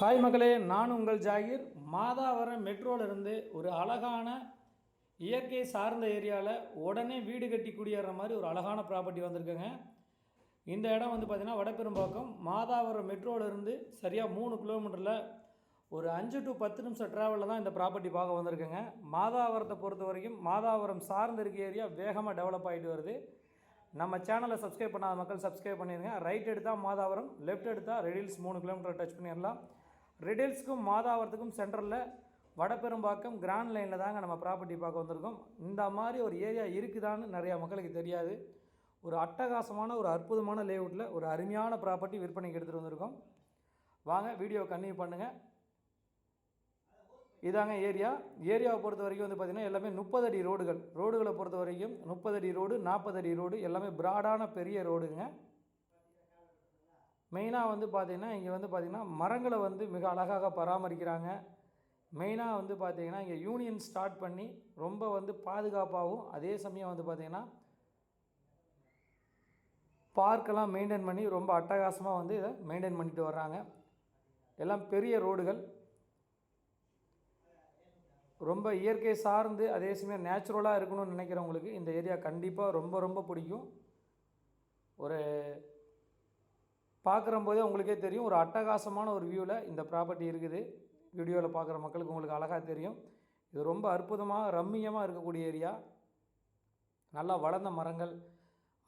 Hi மகளே நான் உங்கள் ஜாகிர். மாதாவரம் மெட்ரோலேருந்து ஒரு அழகான இயற்கை சார்ந்த ஏரியாவில் உடனே வீடு கட்டி குடியேற மாதிரி ஒரு அழகான ப்ராப்பர்ட்டி வந்திருக்குங்க. இந்த இடம் வந்து பார்த்திங்கன்னா வடபெரும்பாக்கம் மாதாவரம் மெட்ரோலேருந்து சரியாக மூணு கிலோமீட்டரில் ஒரு அஞ்சு டு பத்து நிமிஷம் ட்ராவலில் தான் இந்த ப்ராப்பர்ட்டி பார்க்க வந்திருக்குங்க. மாதாவரத்தை பொறுத்த வரைக்கும் மாதாவரம் சார்ந்த இருக்க ஏரியா வேகமாக டெவலப் ஆகிட்டு வருது. நம்ம சேனலை சப்ஸ்கிரைப் பண்ணாத மக்கள் சப்ஸ்கிரைப் பண்ணிடுங்க ரைட் எடுத்தால் மாதாவரம் லெஃப்ட் எடுத்தால் ரெடில்ஸ் மூணு கிலோமீட்டர் டச் பண்ணிடலாம். ரெடில்ஸ்க்கும் மாதாவரத்துக்கும் சென்டரில் வடபெரும்பாக்கம் கிராண்ட் லைனில் தாங்க நம்ம ப்ராப்பர்ட்டி பார்க்க வந்திருக்கோம். இந்த மாதிரி ஒரு ஏரியா இருக்குதான்னு நிறையா மக்களுக்கு தெரியாது. ஒரு அட்டகாசமான ஒரு அற்புதமான லேஅவுட்டில் ஒரு அருமையான ப்ராப்பர்ட்டி விற்பனைக்கு எடுத்துகிட்டு வந்திருக்கோம். வாங்க வீடியோ கன்டினியூ பண்ணுங்கள் இதாங்க ஏரியா ஏரியாவை பொறுத்த வரைக்கும் வந்து பார்த்திங்கன்னா எல்லாமே முப்பது அடி ரோடுகள் ரோடுகளை பொறுத்த வரைக்கும் முப்பது அடி ரோடு நாற்பது அடி ரோடு எல்லாமே ப்ராடான பெரிய ரோடுங்க மெயினாக வந்து பார்த்திங்கன்னா இங்கே வந்து பார்த்திங்கன்னா மரங்களை வந்து மிக அழகாக பராமரிக்கிறாங்க. மெயினாக வந்து பார்த்திங்கன்னா இங்கே யூனியன் ஸ்டார்ட் பண்ணி ரொம்ப வந்து பாதுகாப்பாகவும் அதே சமயம் வந்து பார்த்திங்கன்னா பார்க்கெல்லாம் மெயின்டைன் பண்ணி ரொம்ப அட்டகாசமாக வந்து இதை மெயின்டைன் பண்ணிட்டு வர்றாங்க. எல்லாம் பெரிய ரோடுகள். ரொம்ப இயற்கை சார்ந்து அதே சமயம் நேச்சுரலாக இருக்கணும்னு நினைக்கிறவங்களுக்கு இந்த ஏரியா கண்டிப்பாக ரொம்ப ரொம்ப பிடிக்கும். ஒரு பார்க்குற போதே உங்களுக்கே தெரியும். ஒரு அட்டகாசமான ஒரு வியூவில் இந்த ப்ராப்பர்ட்டி இருக்குது. வீடியோவில் பார்க்குற மக்களுக்கு உங்களுக்கு அழகாக தெரியும். இது ரொம்ப அற்புதமாக ரம்மியமாக இருக்கக்கூடிய ஏரியா நல்லா வளர்ந்த மரங்கள்.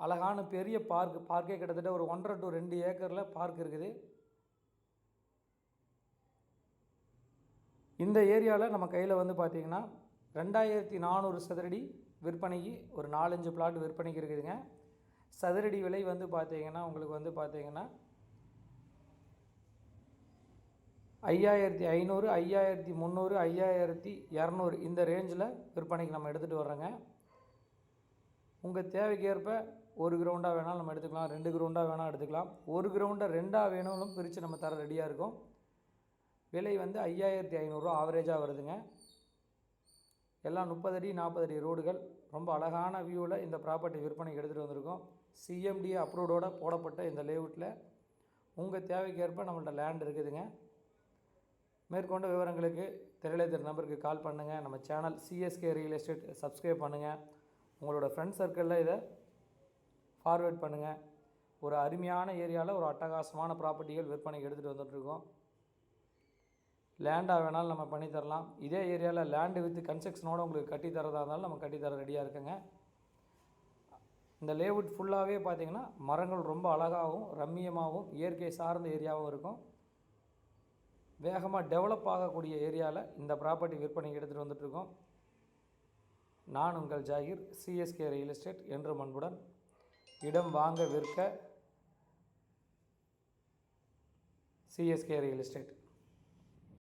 அழகான பெரிய பார்க் பார்க்கே கிட்டத்தட்ட ஒரு ஒன்றரை டு ரெண்டு ஏக்கரில் பார்க் இருக்குது. இந்த ஏரியாவில் நம்ம கையில் வந்து பார்த்திங்கன்னா ரெண்டாயிரத்தி நானூறு சதுரடி விற்பனைக்கு ஒரு நாலஞ்சு பிளாட் விற்பனைக்கு இருக்குதுங்க. சதுரடி விலை வந்து பார்த்தீங்கன்னா உங்களுக்கு வந்து பார்த்தீங்கன்னா ஐயாயிரத்தி ஐநூறு ஐயாயிரத்தி முந்நூறு ஐயாயிரத்தி இரநூறு இந்த ரேஞ்சில் விற்பனைக்கு நம்ம எடுத்துகிட்டு வர்றோங்க. உங்கள் தேவைக்கேற்ப ஒரு கிரவுண்டாக வேணாலும் நம்ம எடுத்துக்கலாம் ரெண்டு கிரவுண்டாக வேணால் எடுத்துக்கலாம். ஒரு கிரவுண்டை ரெண்டாக வேணாலும் பிரித்து நம்ம தர ரெடியாக இருக்கும். விலை வந்து ஐயாயிரத்தி ஐநூறுரூவா ஆவரேஜாக வருதுங்க. எல்லாம் முப்பது அடி நாற்பது அடி ரோடுகள் ரொம்ப அழகான வியூவில் இந்த ப்ராப்பர்ட்டி விற்பனைக்கு எடுத்துகிட்டு வந்திருக்கோம். சிஎம்டி அப்ரூவ்டோட போடப்பட்ட இந்த லேஅவுட்டில் உங்கள் தேவைக்கேற்ப நம்மள்ட்ட லேண்ட் இருக்குதுங்க. மேற்கொண்ட விவரங்களுக்கு திரையில நம்பருக்கு கால் பண்ணுங்கள் நம்ம channel CSK real estate subscribe பண்ணுங்கள் உங்களோட ஃப்ரெண்ட் சர்க்கிளில் இதை ஃபார்வேர்ட் பண்ணுங்கள் ஒரு அருமையான ஏரியாவில் ஒரு அட்டகாசமான ப்ராப்பர்ட்டிகள் விற்பனைக்கு எடுத்துகிட்டு வந்துட்டுருக்கோம் லேண்டாக வேணாலும் நம்ம பண்ணித்தரலாம் இதே ஏரியாவில் லேண்டு வித் கன்ஸ்ட்ரக்ஷனோடு உங்களுக்கு கட்டித்தரதாக தரதா இருந்தாலும் நம்ம கட்டித்தர ரெடியாக இருக்குங்க. இந்த லேவுட் ஃபுல்லாகவே பார்த்திங்கன்னா மரங்கள் ரொம்ப அழகாகவும் ரம்மியமாகவும் இயற்கை சார்ந்த ஏரியாவும் இருக்கும். வேகமாக டெவலப் ஆகக்கூடிய ஏரியாவில் இந்த ப்ராப்பர்ட்டி விற்பனைக்கு எடுத்துகிட்டு வந்துட்ருக்கோம் நான் உங்கள் ஜாகிர் சிஎஸ்கே ரியல் எஸ்டேட் என்று அன்புடன் இடம் வாங்க விற்க சிஎஸ்கே ரியல் எஸ்டேட்